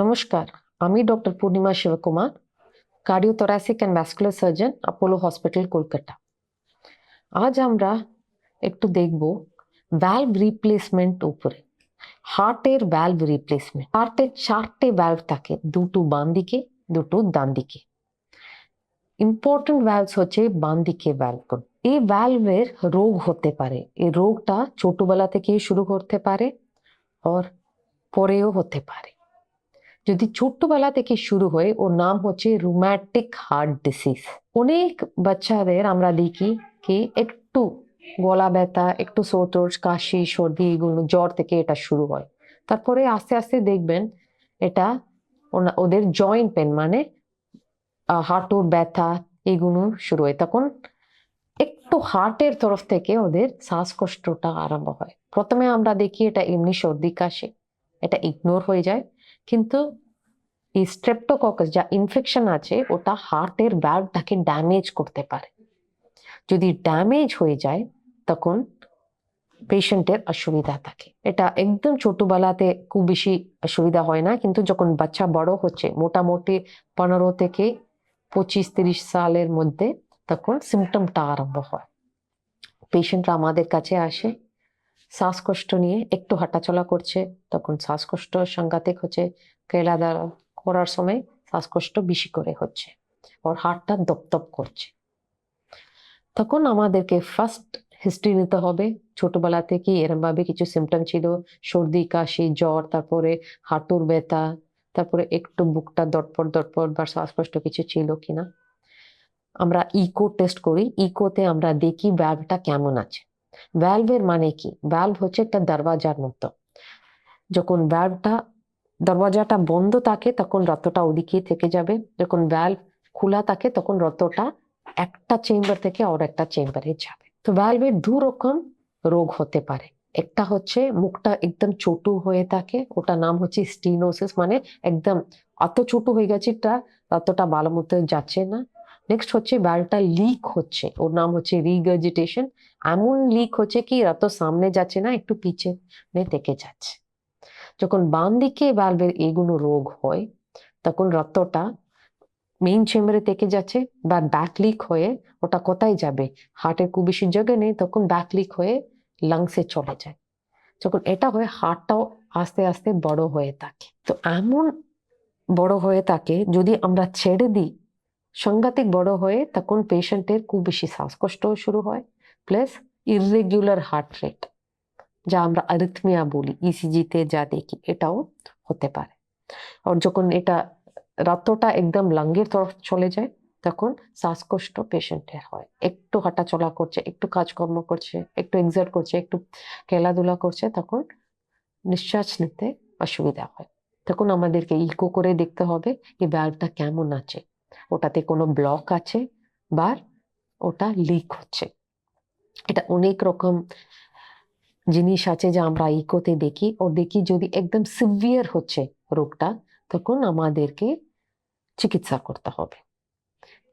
নমস্কার আমি doctor Purnima Shivakumar cardiothoracic and vascular surgeon Apollo hospital Kolkata আজ আমরা একটু দেখব ভ্যালভ রিপ্লেসমেন্ট উপরে হার্টের ভ্যালভ রিপ্লেসমেন্ট হার্টের চারটে ভ্যালভ থাকে দুটো বাম দিকে দুটো ডান দিকে ইম্পর্টেন্ট ভ্যালভস হচ্ছে বাম দিকে ভ্যালভ এই ভ্যালভের রোগ হতে পারে এই রোগটা ছোটবেলা থেকে শুরু করতে পারে আর পরেও হতে পারে যদি ছোট্টবেলা থেকে শুরু হয় ওর নাম হচ্ছে রুম্যাটিক হার্ট ডিসিজ। অনেক বাচ্চাদের আমরা দেখি কি একটু গলা ব্যথা, একটু সোটোর কাশি, সর্দি, এগুলো, জ্বর থেকে এটা শুরু হয়। তারপরে আস্তে আস্তে দেখবেন এটা ওদের জয়েন্ট পেন মানে হাঁটুর ব্যথা, এগুলো শুরু হয়। তখন একটু হার্টের তরফ থেকে ওদের শ্বাসকষ্টটা আরম্ভ হয়। প্রথমে আমরা দেখি এটা এমনি সর্দি, কাশি, এটা ইগনোর হয়ে যায়। কিন্তু এই স্ট্রেপ্টোককাস যা ইনফেকশন আছে, ওটা হার্টের ভ্যালভটাকে ড্যামেজ করতে পারে। যদি ড্যামেজ হয়ে যায়, তখন পেশেন্টের অসুবিধা থাকে। এটা একদম ছোটবেলাতে খুব বেশি অসুবিধা হয় না, কিন্তু যখন বাচ্চা বড় হচ্ছে, মোটামুটি পনেরো থেকে পঁচিশ তিরিশ সালের মধ্যে, তখন সিমটমটা আরম্ভ হয়। পেশেন্টরা আমাদের কাছে আসে শ্বাসকষ্ট নিয়ে একটু হাঁটাচলা করছে, তখন শ্বাসকষ্ট সাংঘাতিক হচ্ছে, কেলা দ্বারা করার সময় শ্বাসকষ্ট বেশি করে হচ্ছে, ওর হার্টটা দপদপ করছে। তখন আমাদেরকে ফার্স্ট হিস্ট্রি নিতে হবে, ছোটবেলা থেকে এরম ভাবে কিছু সিমটম ছিল, সর্দি, কাশি, জ্বর, তারপরে হাঁটুর ব্যথা, তারপরে একটু বুকটা দটপট দটপট বা শ্বাসকষ্ট কিছু ছিল কিনা। আমরা ইকো টেস্ট করি ইকোতে আমরা দেখি ব্যাগটা কেমন আছে। ভ্যালভের মানে কি? ভ্যালভ হচ্ছে একটা দরওয়াজার মতো। যখন ভ্যালভটা দরওয়াজাটা বন্ধ থাকে, তখন রক্তটা ওদিকে থেকে যাবে। যখন ভ্যালভ খোলা থাকে, তখন রক্তটা একটা চেম্বার থেকে আর একটা চেম্বারে যাবে। তো ভ্যালভের দু রকম রোগ হতে পারে। একটা হচ্ছে মুখটা একদম ছোট হয়ে থাকে ওটা নাম হচ্ছে স্টিনোসিস মানে একদম অত ছোট হয়ে গেছে, এটা অতটা ভালো মতো যাচ্ছে না। নেক্সট হচ্ছে ভ্যালভটা লিক হচ্ছে। ওর নাম হচ্ছে রিগার্জিটেশন এমন লিক হচ্ছে কি রক্ত সামনে যাচ্ছে না, একটু পিছনে থেকে যাচ্ছে। যখন বাম দিকে ভ্যালভের এগুলো রোগ হয়, তখন রক্তটা মেইন চেম্বারে থেকে যাচ্ছে বা ব্যাক লিক হয়ে ওটা কোথায় যাবে? হার্টের খুব বেশি জায়গা নেই, তখন ব্যাক লিক হয়ে লাংসে চলে যায়। যখন এটা হয় হার্টটাও আস্তে আস্তে বড় হয়ে থাকে। তো এমন বড় হয়ে থাকে, যদি আমরা ছেড়ে দিই সাংঘাতিক বড় হয়ে তখন পেশেন্টের খুব বেশি শ্বাসকষ্টও শুরু হয়, প্লাস ইররেগুলার হার্ট রেট যা আমরা আরিথমিয়া বলি ইসিজিতে যা দেখি, এটাও হতে পারে। আর যখন এটা রক্তটা একদম লাঙ্গের তরফ চলে যায়, তখন শ্বাসকষ্ট পেশেন্টের হয়। একটু হাঁটাচলা করছে, একটু কাজকর্ম করছে, একটু এক্সার্ট করছে, একটু খেলাধুলা করছে, তখন নিঃশ্বাস নিতে অসুবিধা হয়। তখন আমাদেরকে ইকো করে দেখতে হবে, এই ভ্যালভটা কেমন আছে। ওটাতে কোনো ব্লক আছে বা ওটা লিক হচ্ছে। এটা অনেক রকম জিনিস আছে যা আমরা ইকোতে দেখি। ও দেখি যদি একদম সিভিয়ার হচ্ছে রোগটা, তখন আমাদেরকে চিকিৎসা করতে হবে।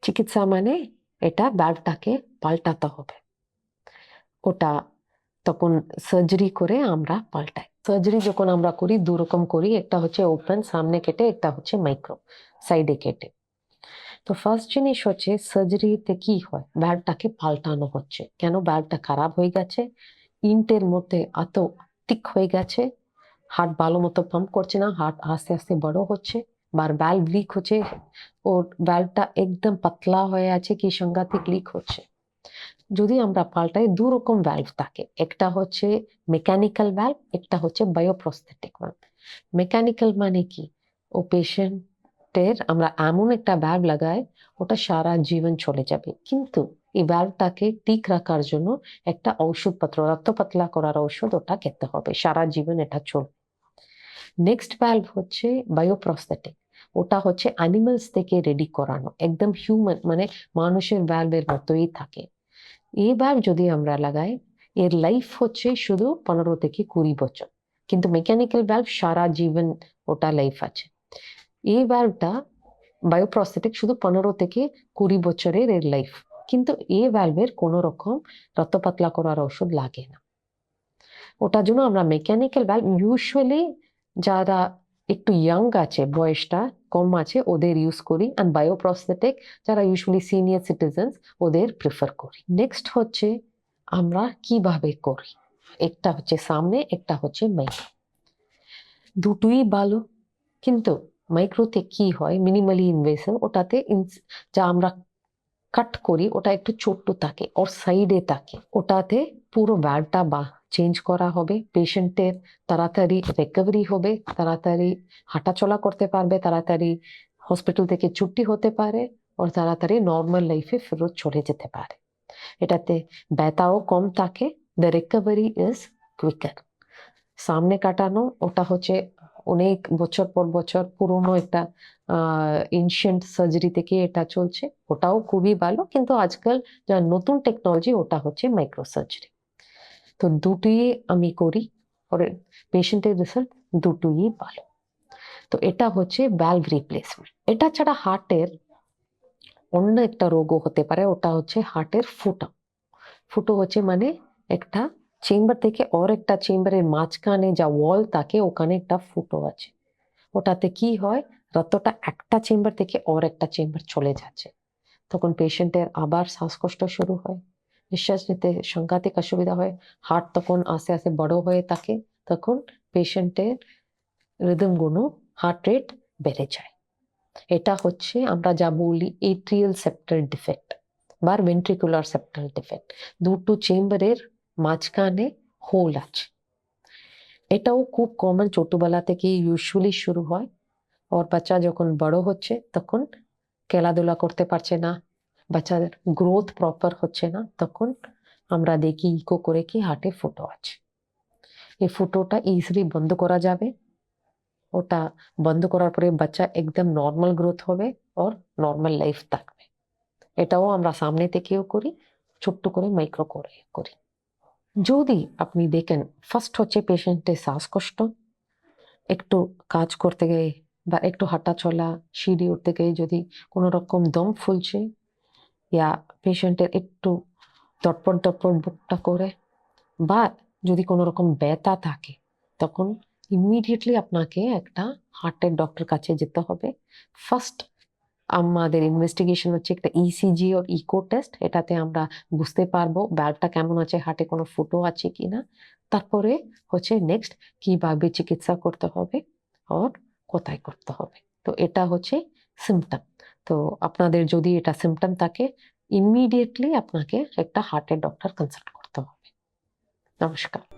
চিকিৎসা মানে এটা ব্যাগটাকে পাল্টাতে হবে। ওটা তখন সার্জারি করে আমরা পাল্টাই। সার্জারি যখন আমরা করি দু রকম করি, একটা হচ্ছে ওপেন সামনে কেটে একটা হচ্ছে মাইক্রো সাইডে কেটে। তো ফার্স্ট জিনিস হচ্ছে সার্জারিতে কি হয়? ব্যাগটাকে পাল্টানো হচ্ছে। কেন ব্যাগটা খারাপ হয়ে গেছে? ইন্টের মধ্যে এত টিক হয়ে গেছে। হার্ট ভালো মতো পাম্প করছে না হার্ট আস্তে আস্তে বড় হচ্ছে। বার ভ্যালভ লিক হচ্ছে। ওর ভ্যালভটা একদম পাতলা হয়ে আছে, কি সাংঘাতিক লিক হচ্ছে। যদি আমরা পাল্টাই দু রকম ভ্যালভ থাকে। একটা হচ্ছে মেকানিক্যাল ভ্যালভ একটা হচ্ছে বায়োপ্রস্থেটিক ভ্যালভ মেকানিক্যাল মানে কি? ও পেশেন্টের আমরা এমন একটা ভ্যালভ লাগাই, ওটা সারা জীবন চলে যাবে। কিন্তু এই ভ্যালভটাকে ঠিক রাখার জন্য একটা ঔষধপত্র রক্ত পাতলা করার ঔষধ ওটা খেতে হবে, সারা জীবন এটা চলবে। নেক্সট ভ্যালভ হচ্ছে বায়োপ্রস্থেটিক ওটা হচ্ছে অ্যানিমালস থেকে রেডি করানো, একদম হিউম্যান মানে মানুষের ভ্যালভের মতোই থাকে। এই ভ্যালভ যদি আমরা লাগাই, এর লাইফ হচ্ছে শুধু পনেরো থেকে কুড়ি বছর, কিন্তু মেকানিক্যাল ভ্যালভ সারা জীবন ওটা লাইফ আছে। এই ভ্যালভটা বায়োপ্রস্থেটিক শুধু পনেরো থেকে কুড়ি বছরের এর লাইফ কিন্তু এই ভ্যালভের কোনো রকম রক্ত পাতলা করার ওষুধ লাগে না। ওটার জন্য আমরা মেকানিক্যাল ভ্যালভ ইউজুয়ালি যারা একটু ইয়াং আছে, বয়সটা কম আছে, ওদের ইউজ করি অ্যান্ড বায়োপ্রস্থেটিক যারা ইউজুয়ালি সিনিয়র সিটিজেন্স ওদের প্রিফার করি। নেক্সট হচ্ছে আমরা কীভাবে করি? একটা হচ্ছে সামনে, একটা হচ্ছে মাইক্রো দুটোই ভালো, কিন্তু মাইক্রোতে কি হয় মিনিমালি ইনভেসিভ ওটাতে যা আমরা কাট করি, ওটা একটু ছোট্ট থাকে ওর সাইডে থাকে ওটাতে পুরো ব্যাডটা বা চেঞ্জ করা হবে পেশেন্টের তাড়াতাড়ি রিকভারি হবে, তাড়াতাড়ি হাঁটাচলা করতে পারবে, তাড়াতাড়ি হসপিটাল থেকে ছুটি হতে পারে, ওর তাড়াতাড়ি নর্মাল লাইফে ফেরত চলে যেতে পারে। এটাতে ব্যথাও কম থাকে দ্য রিকভারি ইজ কুইকার সামনে কাটানো, ওটা হচ্ছে অনেক বছর পর বছর পুরনো একটা এনশিয়েন্ট সার্জারি থেকে এটা চলছে। ওটাও খুবই ভালো, কিন্তু আজকাল যা নতুন টেকনোলজি ওটা হচ্ছে মাইক্রো সার্জারি তো দুটোই আমি করি ওর পেশেন্টের রেজাল্ট দুটোই ভালো। তো এটা হচ্ছে ভ্যালভ রিপ্লেসমেন্ট এটা ছাড়া হার্টের অন্য একটা রোগও হতে পারে, ওটা হচ্ছে হার্টের ফুটো। ফুটো হচ্ছে মানে একটা চেম্বার থেকে ওর একটা চেম্বারের মাঝখানে যা ওয়াল থাকে ওখানে একটা ফুটো আছে। ওটাতে কি হয়? রক্তটা একটা চেম্বার থেকে ওর একটা চেম্বার চলে যাচ্ছে। তখন পেশেন্টের আবার শ্বাসকষ্ট শুরু হয়। নিঃশ্বাস নিতে সাংঘাতিক অসুবিধা হয়। হার্ট তখন আস্তে আস্তে বড় হয়ে থাকে। তখন পেশেন্টের রিদমগুলো হার্ট রেট বেড়ে যায়। এটা হচ্ছে আমরা যা বলি এট্রিয়াল সেপ্টাল ডিফেক্ট বা ভেন্ট্রিকুলার সেপ্টাল ডিফেক্ট দুটো চেম্বারের মাঝখানে হোল আছে। এটাও খুব কমন ছোটবেলা থেকে ইউজুয়ালি শুরু হয়। ওর বাচ্চা যখন বড় হচ্ছে তখন খেলাধুলা করতে পারছে না বাচ্চাদের গ্রোথ প্রপার হচ্ছে না, তখন আমরা দেখি ইকো করে কি হাটে ফুটো আছে। এই ফুটোটা ইজিলি বন্ধ করা যাবে। ওটা বন্ধ করার পরে বাচ্চা একদম নর্মাল গ্রোথ হবে ওর নর্মাল লাইফ থাকবে। এটাও আমরা সামনে থেকেও করি, ছোট্ট করে মাইক্রো করে করি। যদি আপনি দেখেন ফার্স্ট হচ্ছে পেশেন্টের শ্বাসকষ্ট, একটু কাজ করতে গিয়ে বা একটু হাঁটা চলা সিঁড়ি উঠতে গিয়ে যদি কোনো রকম দম ফুলছে, ইয়া পেশেন্টের একটু তটপট তটপট বুকটা করে বা যদি কোনো রকম ব্যথা থাকে, তখন ইমিডিয়েটলি আপনাকে একটা হার্টের ডক্টর কাছে যেতে হবে। ফার্স্ট আমাদের ইনভেস্টিগেশন হচ্ছে একটা ইসিজি ওর ইকো টেস্ট এটাতে আমরা বুঝতে পারব ব্যাগটা কেমন আছে হার্টে কোনো ফুটো আছে কিনা। তারপরে হচ্ছে নেক্সট কীভাবে চিকিৎসা করতে হবে আর কোথায় করতে হবে। তো এটা হচ্ছে সিমটম তো আপনাদের যদি এটা সিমটম থাকে ইমিডিয়েটলি আপনাকে একটা হার্টের ডক্টর কনসাল্ট করতে হবে। নমস্কার।